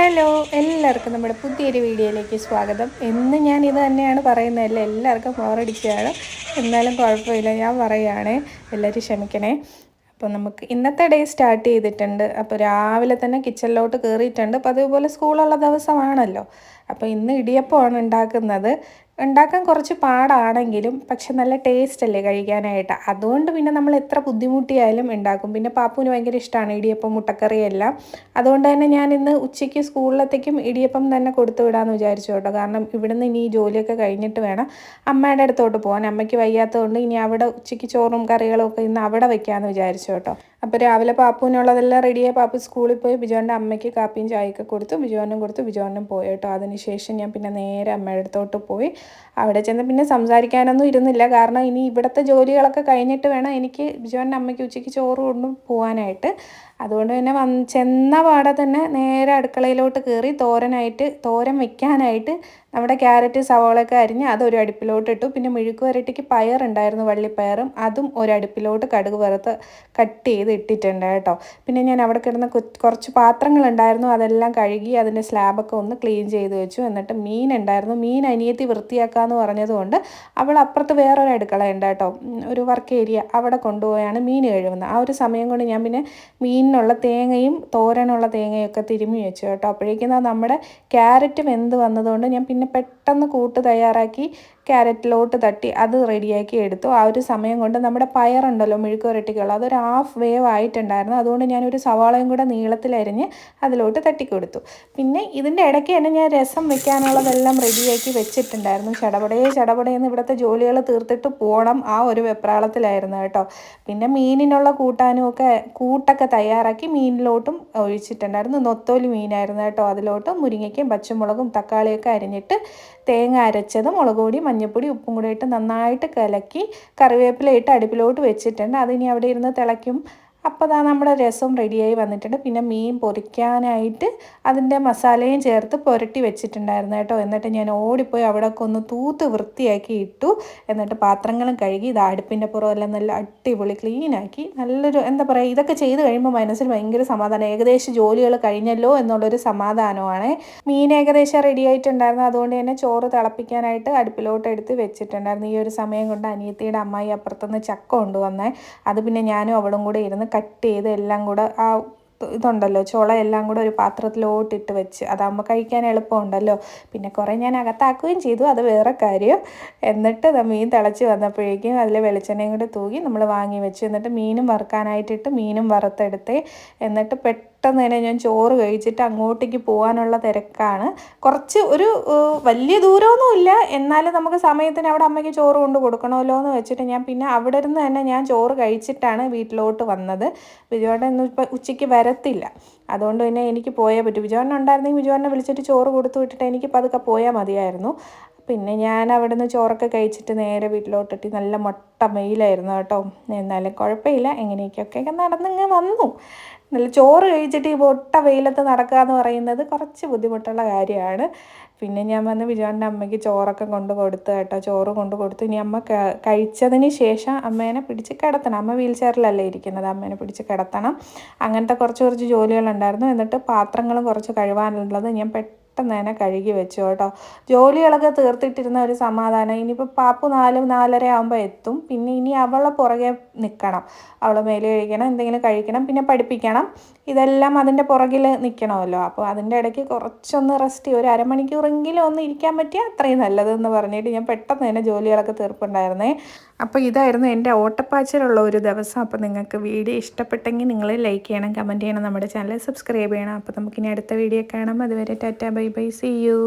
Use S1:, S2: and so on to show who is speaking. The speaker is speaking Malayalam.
S1: ഹലോ എല്ലാവർക്കും നമ്മുടെ പുതിയൊരു വീഡിയോയിലേക്ക് സ്വാഗതം. എന്ന് ഞാൻ ഇത് തന്നെയാണ് പറയുന്നതല്ല എല്ലാവർക്കും ബോറടിക്കുകയാണ് എന്നാലും കുഴപ്പമില്ല ഞാൻ പറയുകയാണേ. എല്ലാവരും ക്ഷമിക്കണേ. അപ്പോൾ നമുക്ക് ഇന്നത്തെ ഡേ സ്റ്റാർട്ട് ചെയ്തിട്ടുണ്ട്. അപ്പോൾ രാവിലെ തന്നെ കിച്ചണിലോട്ട് കയറിയിട്ടുണ്ട് അപ്പോൾ അതുപോലെ സ്കൂളുള്ള ദിവസമാണല്ലോ. അപ്പോൾ ഇന്ന് ഇടിയപ്പമാണ് ഉണ്ടാക്കുന്നത്. ഉണ്ടാക്കാൻ കുറച്ച് പാടാണെങ്കിലും പക്ഷെ നല്ല ടേസ്റ്റ് അല്ലേ കഴിക്കാനായിട്ട്. അതുകൊണ്ട് പിന്നെ നമ്മൾ എത്ര ബുദ്ധിമുട്ടിയായാലും ഉണ്ടാക്കും. പിന്നെ പാപ്പുവിന് ഭയങ്കര ഇഷ്ടമാണ് ഇടിയപ്പം മുട്ടക്കറിയെല്ലാം അതുകൊണ്ട് തന്നെ ഞാൻ ഇന്ന് ഉച്ചയ്ക്ക് സ്കൂളിലത്തേക്കും ഇടിയപ്പം തന്നെ കൊടുത്തു വിടാമെന്ന് വിചാരിച്ചു കേട്ടോ. കാരണം ഇവിടുന്ന് ഇനി ജോലിയൊക്കെ കഴിഞ്ഞിട്ട് വേണം അമ്മയുടെ അടുത്തോട്ട് പോകാൻ. അമ്മയ്ക്ക് വയ്യാത്തതുകൊണ്ട് ഇനി അവിടെ ഉച്ചയ്ക്ക് ചോറും കറികളും ഒക്കെ ഇന്ന് അവിടെ വയ്ക്കാമെന്ന് വിചാരിച്ചു കേട്ടോ. അപ്പോൾ രാവിലെ പാപ്പുവിനുള്ളതെല്ലാം റെഡിയായി പാപ്പു സ്കൂളിൽ പോയി. ബിജോന്റെ അമ്മയ്ക്ക് കാപ്പിയും ചായയൊക്കെ കൊടുത്തു. ബിജോനും കൊടുത്തു. ബിജോനും പോയി കേട്ടോ. അതിനുശേഷം ഞാൻ പിന്നെ നേരെ അമ്മയുടെ അടുത്തോട്ട് പോയി. അവിടെ ചെന്ന് പിന്നെ സംസാരിക്കാനൊന്നും ഇരുന്നില്ല. കാരണം ഇനി ഇവിടുത്തെ ജോലികളൊക്കെ കഴിഞ്ഞിട്ട് വേണം എനിക്ക് ബിജോന്റെ അമ്മയ്ക്ക് ഉച്ചയ്ക്ക് ചോറ് കൊണ്ടും പോകാനായിട്ട് അതുകൊണ്ട് തന്നെ വന്ന് ചെന്ന പാടെ തന്നെ നേരെ അടുക്കളയിലോട്ട് കയറി തോരനായിട്ട് തോരൻ വെക്കാനായിട്ട് നമ്മുടെ ക്യാരറ്റ് സവോളയൊക്കെ അരിഞ്ഞ് അതൊരു അടുപ്പിലോട്ട് ഇട്ടു. പിന്നെ മെഴുക്ക് വരട്ടിക്ക് പയറുണ്ടായിരുന്നു വള്ളിപ്പയറും. അതും ഒരു അടുപ്പിലോട്ട് കടുക് വറുത്ത് കട്ട് ചെയ്ത് ഇട്ടിട്ടുണ്ട് കേട്ടോ. പിന്നെ ഞാൻ അവിടെ കിടന്ന കുറച്ച് പാത്രങ്ങളുണ്ടായിരുന്നു അതെല്ലാം കഴുകി അതിന്റെ സ്ലാബൊക്കെ ഒന്ന് ക്ലീൻ ചെയ്ത് വെച്ചു. എന്നിട്ട് മീൻ ഉണ്ടായിരുന്നു. മീൻ അനിയത്തി വൃത്തിയാക്കാമെന്ന് പറഞ്ഞതുകൊണ്ട് അവൾ അപ്പുറത്ത് വേറൊരു അടുക്കള ഉണ്ട് കേട്ടോ ഒരു വർക്ക് ഏരിയ അവിടെ കൊണ്ടുപോയാണ് മീൻ കഴുകുന്നത്. ആ ഒരു സമയം കൊണ്ട് ഞാൻ പിന്നെ മീനിനുള്ള തേങ്ങയും തോരനുള്ള തേങ്ങയൊക്കെ തിരുമ്മി വെച്ചു കേട്ടോ. അപ്പോഴേക്കും നമ്മുടെ ക്യാരറ്റ് വെന്ത് വന്നതുകൊണ്ട് ഞാൻ പിന്നെ പെട്ടെന്ന് കൂട്ട് തയ്യാറാക്കി ക്യാരറ്റിലോട്ട് തട്ടി അത് റെഡിയാക്കി എടുത്തു. ആ ഒരു സമയം കൊണ്ട് നമ്മുടെ പയറുണ്ടല്ലോ മെഴുക്ക് പുരട്ടിക്കുള്ള അതൊരു ഹാഫ് വേവ് ആയിട്ടുണ്ടായിരുന്നു. അതുകൊണ്ട് ഞാനൊരു സവാളയും കൂടെ നീളത്തിലരിഞ്ഞ് അതിലോട്ട് തട്ടിക്കൊടുത്തു. പിന്നെ ഇതിന്റെ ഇടയ്ക്ക് തന്നെ ഞാൻ രസം വെക്കാനുള്ളതെല്ലാം റെഡിയാക്കി വെച്ചിട്ടുണ്ടായിരുന്നു. ചടപടയെ ചടപടയെന്ന് ഇവിടുത്തെ ജോലികൾ തീർത്തിട്ട് പോകണം ആ ഒരു വെപ്രാളത്തിലായിരുന്നു കേട്ടോ. പിന്നെ മീനിനുള്ള കൂട്ടാനും ഒക്കെ കൂട്ടൊക്കെ തയ്യാറാക്കി മീനിലോട്ടും ഒഴിച്ചിട്ടുണ്ടായിരുന്നു. നൊത്തോലി മീനായിരുന്നു കേട്ടോ അതിലോട്ട്. മുരിങ്ങയ്ക്കും പച്ചമുളകും തക്കാളിയൊക്കെ അരിഞ്ഞിട്ട് തേങ്ങ അരച്ചത് മുളക് പൊടി മഞ്ഞൾപ്പൊടി ഉപ്പും കൂടെ ഇട്ട് നന്നായിട്ട് കലക്കി കറിവേപ്പില ഇട്ട് അടുപ്പിലോട്ട് വെച്ചിട്ടുണ്ട്. അതിനി അവിടെ ഇരുന്ന് തിളയ്ക്കും. അപ്പോൾ അതാ നമ്മുടെ രസം റെഡിയായി വന്നിട്ടുണ്ട്. പിന്നെ മീൻ പൊരിക്കാനായിട്ട് അതിന്റെ മസാലയും ചേർത്ത് പുരട്ടി വെച്ചിട്ടുണ്ടായിരുന്നു കേട്ടോ. എന്നിട്ട് ഞാൻ ഓടിപ്പോയി അവിടെയൊക്കെ ഒന്ന് തൂത്ത് വൃത്തിയാക്കി ഇട്ടു. എന്നിട്ട് പാത്രങ്ങളും കഴുകി ഇത് അടുപ്പിന്റെ പുറമെല്ലാം നല്ല അടിപൊളി ക്ലീനാക്കി നല്ലൊരു എന്താ പറയുക ഇതൊക്കെ ചെയ്ത് കഴിയുമ്പോൾ മനസ്സിൽ ഭയങ്കര സമാധാനം. ഏകദേശം ജോലികൾ കഴിഞ്ഞല്ലോ എന്നുള്ളൊരു സമാധാനമാണ്. മീൻ ഏകദേശം റെഡി ആയിട്ടുണ്ടായിരുന്നു. അതുകൊണ്ട് തന്നെ ചോറ് തിളപ്പിക്കാനായിട്ട് അടുപ്പിലോട്ട് എടുത്ത് വെച്ചിട്ടുണ്ടായിരുന്നു. ഈ ഒരു സമയം കൊണ്ട് അനിയത്തിയുടെ അമ്മായി അപ്പുറത്തുനിന്ന് ചക്ക കൊണ്ടുവന്നേ. അത് പിന്നെ ഞാനും അവളും കൂടെ ഇരുന്ന് കട്ട് ചെയ്ത് എല്ലാം കൂടെ ആ ഇതുണ്ടല്ലോ ചുള എല്ലാം കൂടെ ഒരു പാത്രത്തിലോട്ടിട്ട് വെച്ച് അതാകുമ്പോൾ കഴിക്കാൻ എളുപ്പമുണ്ടല്ലോ. പിന്നെ കുറേ ഞാൻ അകത്താക്കുകയും ചെയ്തു അത് വേറെ കാര്യം. എന്നിട്ട് മീൻ തിളച്ച് വന്നപ്പോഴേക്കും അതിൽ വെളിച്ചെണ്ണയും കൂടെ തൂകി നമ്മൾ വാങ്ങി വെച്ചു. എന്നിട്ട് മീനും വറുക്കാനായിട്ടിട്ട് മീനും വറുത്തെടുത്ത്. എന്നിട്ട് പെട്ടെന്ന് തന്നെ ഞാൻ ചോറ് കഴിച്ചിട്ട് അങ്ങോട്ടേക്ക് പോകാനുള്ള തിരക്കാണ്. കുറച്ച് ഒരു വലിയ ദൂരമൊന്നുമില്ല എന്നാലും നമുക്ക് സമയത്തിന് അവിടെ അമ്മയ്ക്ക് ചോറ് കൊണ്ട് കൊടുക്കണമല്ലോ എന്ന് വെച്ചിട്ട് ഞാൻ പിന്നെ അവിടെ ഇരുന്ന് തന്നെ ഞാൻ ചോറ് കഴിച്ചിട്ടാണ് വീട്ടിലോട്ട് വന്നത്. വിജയോടെ ഇന്ന് ഇപ്പം ഉച്ചയ്ക്ക് വരത്തില്ല. അതുകൊണ്ട് തന്നെ എനിക്ക് പോയേ പറ്റൂ. വിജയോണ്ണ ഉണ്ടായിരുന്നെങ്കിൽ വിജയോണ്ണെ വിളിച്ചിട്ട് ചോറ് കൊടുത്തു വിട്ടിട്ട് എനിക്ക് പതുക്കെ പോയാൽ മതിയായിരുന്നു. പിന്നെ ഞാൻ അവിടെ നിന്ന് ചോറൊക്കെ കഴിച്ചിട്ട് നേരെ വീട്ടിലോട്ടിട്ട് നല്ല മൊട്ട മെയിലായിരുന്നു കേട്ടോ. എന്നാലും കുഴപ്പമില്ല. എങ്ങനെയൊക്കെയൊക്കെ നടന്നിങ്ങ് വന്നു. നല്ല ചോറ് കഴിച്ചിട്ട് ഈ മൊട്ട വെയിലത്ത് നടക്കുക എന്ന് പറയുന്നത് കുറച്ച് ബുദ്ധിമുട്ടുള്ള കാര്യമാണ്. പിന്നെ ഞാൻ വന്ന് വിജയന്റെ അമ്മയ്ക്ക് ചോറൊക്കെ കൊണ്ട് കൊടുത്ത് കേട്ടോ. ചോറ് കൊണ്ട് കൊടുത്ത് ഇനി അമ്മ കഴിച്ചതിന് ശേഷം അമ്മേനെ പിടിച്ച് കിടത്തണം. അമ്മ വീൽ ചെയറിലല്ലേ ഇരിക്കുന്നത്. അമ്മേനെ പിടിച്ച് കിടത്തണം. അങ്ങനത്തെ കുറച്ച് കുറച്ച് ജോലികളുണ്ടായിരുന്നു. എന്നിട്ട് പാത്രങ്ങളും കുറച്ച് കഴുകാനുള്ളത് ഞാൻ പെട്ടെന്ന് പെട്ടെന്ന് തന്നെ കഴുകി വെച്ചു കേട്ടോ. ജോലികളൊക്കെ തീർത്തിട്ടിരുന്ന ഒരു സമാധാനം. ഇനിയിപ്പോൾ പാപ്പു നാല് നാലര ആകുമ്പോൾ എത്തും. പിന്നെ ഇനി അവളെ പുറകെ നിൽക്കണം അവളെ മേലെ കഴിക്കണം എന്തെങ്കിലും കഴിക്കണം പിന്നെ പഠിപ്പിക്കണം. ഇതെല്ലാം അതിന്റെ പുറകിൽ നിൽക്കണമല്ലോ അപ്പോൾ അതിന്റെ ഇടയ്ക്ക് കുറച്ചൊന്ന് റെസ്റ്റ് ഒരു അരമണിക്കൂറെങ്കിലും ഒന്ന് ഇരിക്കാൻ പറ്റിയാൽ അത്രയും നല്ലതെന്ന് പറഞ്ഞിട്ട് ഞാൻ പെട്ടെന്ന് തന്നെ ജോലികളൊക്കെ തീർപ്പുണ്ടായിരുന്നേ. അപ്പോൾ ഇതായിരുന്നു എന്റെ ഓട്ടപ്പാച്ചിലുള്ള ഒരു ദിവസം. അപ്പോൾ നിങ്ങൾക്ക് വീഡിയോ ഇഷ്ടപ്പെട്ടെങ്കിൽ നിങ്ങൾ ലൈക്ക് ചെയ്യണം കമന്റ് ചെയ്യണം നമ്മുടെ ചാനൽ സബ്സ്ക്രൈബ് ചെയ്യണം. അപ്പോൾ നമുക്കിനി അടുത്ത വീഡിയോ കാണാം. അതുവരെ tata bye bye see you